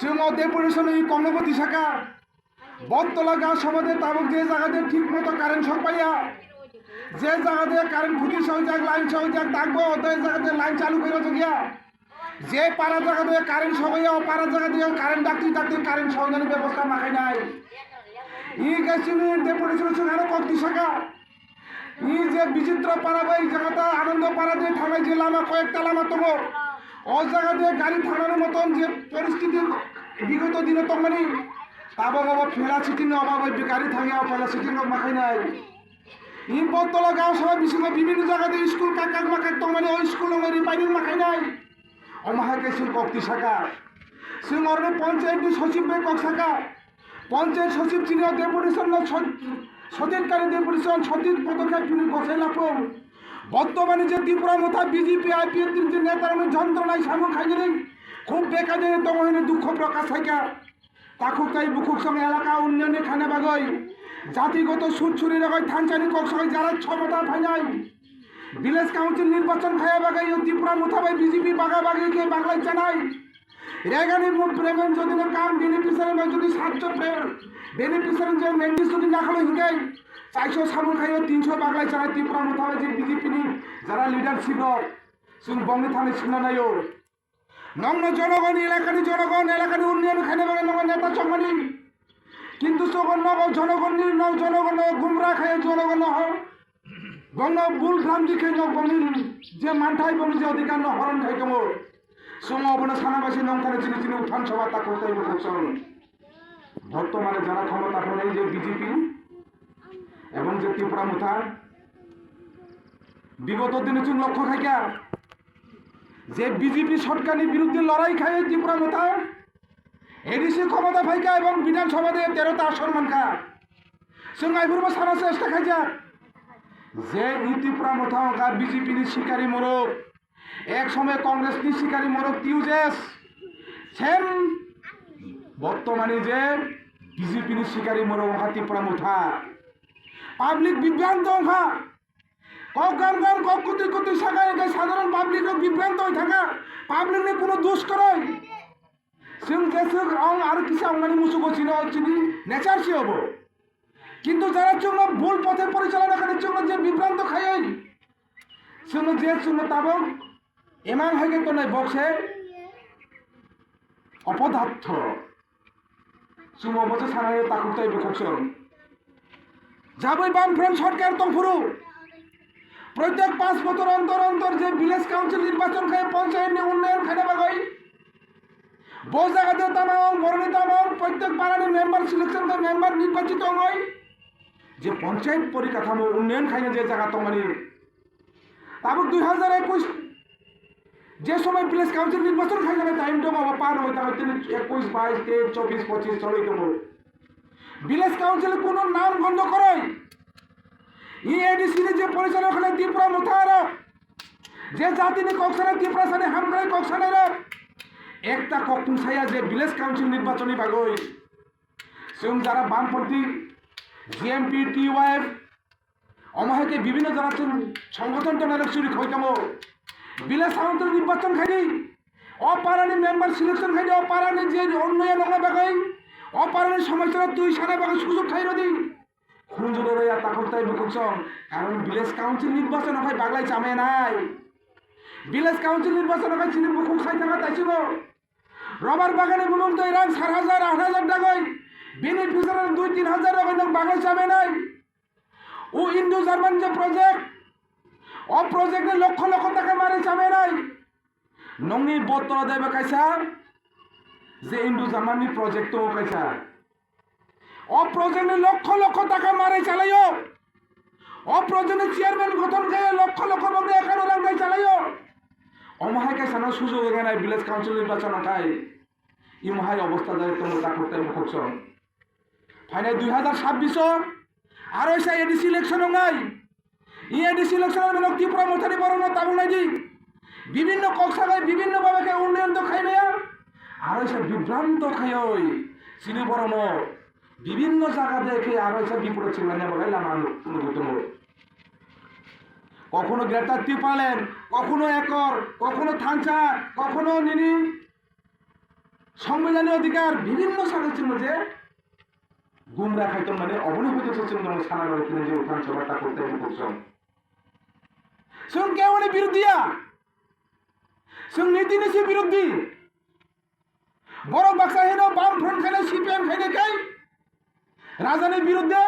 সিংহ deputation এই কর্মপতি শাখা, বটতলা গাঁও সমাজে তাবক যে জায়গাতে ঠিক মতো কারেন্ট সব পাইয়া, যে জায়গাতে কারেন্ট খুঁটি সহ যাক লাইন সহ যাক ডাকবো ওই জায়গাতে লাইন চালু করে গিয়া, যে পাড়া জায়গাতে কারেন্ট সহ হইয়া পাড়া জায়গা দিয়ে কারেন্ট ডাকতে ডাকতে কারেন্ট সহজনের ব্যবস্থা মাখাই নাই। ই গেছিল ডেপুটেশন সেখানে কক্তি শাখা? ই যে বিচিত্র পাড়া বা এই জায়গাটা আনন্দ পাড়া দিয়ে থানায় যে লামা কয়েকটা লামা তোমা জায়গা দিয়ে গাড়ি থামানোর মতন যে পরিস্থিতি বিগত দিনে তো মানে তাবা বাবা ফেলা সিটিং অভাব গাড়ি থামিয়া ফেলা সিটিং মাখাই নাই বতলা গাঁও সবাই বিশেষ বিভিন্ন জায়গাতে স্কুল কাকাক মাকাক তো মানে ওই স্কুল মানে বাইরের মাখাই নাই অমাহাকে সিং কক্তি শাখা। সিং অরণে পঞ্চায়েত সচিব বে কক শাখা। পঞ্চায়েত সচিব চিনি ডেপুটেশন সদিনকারী ডেপুটেশন সদিন পদক্ষেপ তিনি গছাই লাপম বর্তমানে যে ত্রিপুরা মোথা বিজেপি আইপিএফ যে নেতার যন্ত্রণায় সামন খাইনি খুব বেকাজে দমনে দুঃখ প্রকাশ হাইকা তাকুক তাই বুকুক সঙ্গে এলাকা উন্নয়নে খানে বাগই, জাতিগত সুরছুরি রকম থানচানি কক সঙ্গে যারা ক্ষমতা ফাইনাই ভিলেজ কাউন্সিল নির্বাচন খাইয়া বাগাই ও ত্রিপুরা মোথাবাই বিজেপি বাগা বাগাইকে বাংলায় জানাই। রেগানি প্রেমের যদি কাম বেনিফিসারি বা যদি সাহায্য বেনিফিসারি যে মেন্ডিস যদি না খালো চারশো সামুন খাইও, তিনশো বাংলায় চালায় ত্রিপুরা মোথাবাই যে বিজেপি নি যারা লিডার ছিল, শুন, বঙ্গে থানে ছিল নাইও নগ্ন জনগণ এলাকানি জনগণ এলাকানি উন্নয়ন খাইনে বাগে নগ নেতা চঙ্গনি কিন্তু তখন নগ জনগণ ন জনগণ গুমরা খায়, জনগণ হ গণ বুল ভ্রান্তি খাই বঙ্গিন যে মানঠাই বঙ্গি যে অধিকার ন হরণ খাই কেমন সম অবনে সানাবাসী নংখানে চিনি চিনি উত্থান সভা তা করতে বর্তমানে যারা ক্ষমতা এখন যে বিজেপি এবং যে ত্রিপুরা মুথা বিগত দিনে চুন লক্ষ্য খাইকা, যে বিজেপি সরকারের বিরুদ্ধে লড়াই খায় ত্রিপুরা মুথা এডিসি ক্ষমতা ফাইকা এবং বিধানসভাতে তেরোটা আসন মানকা সঙ্গাই ফুরব সারা চেষ্টা খাইছা। যে ত্রিপুরা মুথা অঙ্কা বিজেপি নি শিকারী মোরক এক সময় কংগ্রেস নি শিকারী মোরক টিউজেস সেম বর্তমানে যে বিজেপি নি শিকারী মোরক অঙ্কা ত্রিপুরা মুথা। পাবলিক বিভ্রান্ত অঙ্কা কক গান গান কক কুতি কুতি শাখায় সাধারণ পাবলিক বিভ্রান্ত হয়ে থাকা। পাবলিক নিয়ে কোনো দোষ করে সিং দেশ অং আর কিছু অঙ্গানি মুসুক ছিল চিনি, নেচার সে হব। কিন্তু যারা জন্য ভুল পথে পরিচালনা করার জন্য যে বিভ্রান্ত খাই শুনো যে শুনো তাবক, এমান হয়ে তো নাই বক্সে। অপদার্থ। সুমো বছর সারাই তাকুতাই বকছন যাবই বাম ফ্রেন্ড সরকার তো ফুরু প্রত্যেক পাঁচ বছর অন্তর অন্তর যে ভিলেজ কাউন্সিল নির্বাচন খায় পঞ্চায়েত নিয়ে উন্নয়ন খানে বাগাই। বহু জায়গাতে তামাং বরণী তামাং প্রত্যেক পাড়ানি মেম্বার সিলেকশন করে মেম্বার নির্বাচিত হয়। যে পঞ্চায়েত পরিকাঠামো উন্নয়ন খাইনে যে জায়গা তোমার তারপর দুই হাজার একুশ, যে সময় ভিলেজ কাউন্সিল নির্বাচন খাই যাবে টাইম বাবা পার হয় তাহলে তিনি একুশ, বাইশ, তেইশ, চব্বিশ, পঁচিশ চলে দেবো ভিলেজ কাউন্সিল কোনো নাম গন্ধ করে ইএডিসি যে পরিচালক হলেন ত্রিপুরা মুথারা যে জাতিনি কক্সানে ত্রিপুরা সানে হামগ্রাই কক্সানের একটা ককুন ছাইয়া যে ভিলেজ কাউন্সিল নির্বাচনী বাগই সেরকম যারা বামপন্থী জিএমপি টিওয়াইএফ অমাহেকে বিভিন্ন যারা সংগঠন টনারক চুরি খৈকাম ভিলেজ কাউন্সিল নির্বাচন খাইনি অপারানি মেম্বার সিলেকশন খাইনি অপারানি যে উন্নয়ন অঙ্গ বাগাই অপারানি সমস্যা দুই সানে বাগাই সুযোগ খাই নদী খুঁজুরে রইয়া তাকর তাই বুকুকছন কারণ ভিলেজ কাউন্সিল নির্বাচন হয়, বাংলায় চামে নাই। ভিলেজ কাউন্সিল নির্বাচন হয় চিনি বুকুক খাই থাকা তাইছিল রবার বাগানে বুলুন তো এরান সাত হাজার, আট হাজার টাকায় বেনিফিশিয়ারি দুই, তিন হাজার টাকা বাংলায় চামে নাই। ও ইন্দো জার্মান যে প্রজেক্ট ও প্রজেক্টে লক্ষ লক্ষ টাকা মারে চামে নাই। নংনি বতলা দেবে কাইসা যে ইন্দো জার্মানি প্রজেক্ট তো কাইসা অপ্রয়োজনে লক্ষ লক্ষ টাকা মারে চালাইও। অপ্রয়োজনে চেয়ারম্যান গঠন করে লক্ষ লক্ষ লোক এখানে রান্নায় চালাইও। অমহাইকে সানা সুযোগ এগে নাই ভিলেজ কাউন্সিল নির্বাচন খাই ই মহাই অবস্থা যায় তোমরা তা করতে মুখছ ফাইনাল দুই হাজার ছাব্বিশ আর ওই এডিসি ইলেকশন নাই। ই এডিসি ইলেকশন ত্রিপুরা মথারি বড় না তামিল নাইজি বিভিন্ন কক্সাগায় বিভিন্ন ভাবে উন্নয়ন তো খাইবে আর ওই বিভ্রান্ত ওই চিনি বড় বিভিন্ন জায়গা দেখে আরও এসব বিপরীত ছিল না বলাইলাম অনুভূতম কখনো গ্রেটার টিপালেন কখনো একর, কখনো থানচা, কখনো নিনি। সংবিধানের অধিকার বিভিন্ন সদস্যের মধ্যে গুমরা খাইতো মানে অবনীত সচিব সানা করে যে উত্থান সভাটা করতে করছেন শুন কে মানে বিরোধীয়া? শুন নীতি নীতি বিরোধী। বড় বাক্সা হেন বাম ফ্রন্ট খানে সিপিএম খাইনে খাই রাজধানীর বিরুদ্ধে?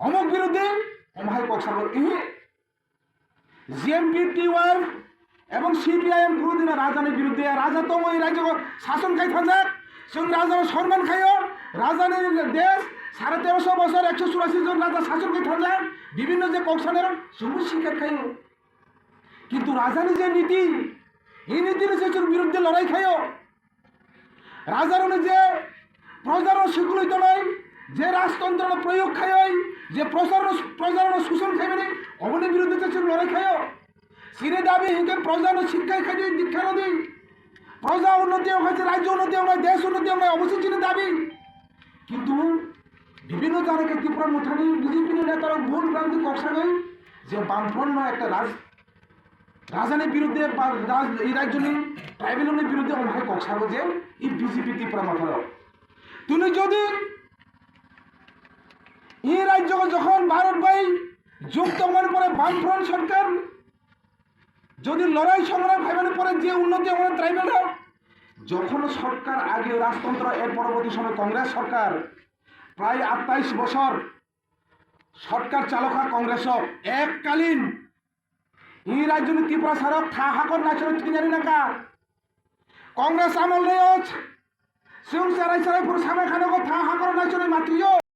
অমুক বিরুদ্ধে? অমাহাই কক্সাবর ইহি। জিএমপি টিওয়ার এবং সিপিআইএম বিরোধী রাজধানীর বিরুদ্ধে। রাজা তো ওই রাজ্য শাসন খাই থাকে সঙ্গে রাজা সম্মান খাইও। রাজধানীর দেশ সাড়ে তেরোশো বছর, একশো চুরাশি জন রাজা শাসন খাই থাকে বিভিন্ন যে কৌশলের সবুজ শিকার খাইও কিন্তু রাজধানী যে নীতি, এই নীতি নিষেধের বিরুদ্ধে লড়াই খাইও। রাজার যে প্রজারণ স্বীকৃত নয় যে রাজতন্ত্র প্রয়োগ খাই যে প্রচারণ প্রচারণ শোষণ খাইবে না অবনের বিরুদ্ধে যে লড়াই খাইও সিরে দাবি হিংকে প্রজার শিক্ষায় খাই দীক্ষা নদী প্রজা উন্নতি হয়েছে রাজ্য উন্নতি হয় দেশ উন্নতি হয় অবশ্যই চিনে দাবি। কিন্তু বিভিন্ন জায়গাকে ত্রিপুরা মুঠানি বিজেপি নেতারা ভুল ভ্রান্তি কষা নেই যে বামফ্রন্ট একটা রাজ রাজধানীর বিরুদ্ধে রাজ- এই রাজ্য নেই ট্রাইবেলের বিরুদ্ধে অনেক কষাবো যে এই বিজেপি ত্রিপুরা মাথার তুমি যদি এই রাজ্য যখন ভারত ভাই যুক্ত হওয়ার পরে বামফ্রন্ট সরকার, যদি লড়াই সংগ্রাম ভাইবেন পরে যে উন্নতি হবে ট্রাইবেল যখন সরকার আগে রাজতন্ত্র, এর পরবর্তী সময় কংগ্রেস সরকার, প্রায় আটাইশ বছর সরকার চালকা কংগ্রেস এককালীন এই রাজ্য ত্রিপুরা সারক থা হাকর নাচন জানি না কা কংগ্রেস আমল নেই সিং সারাই সারাই পুরো সামনে খানে থা হাকর নাচন মাত্রিও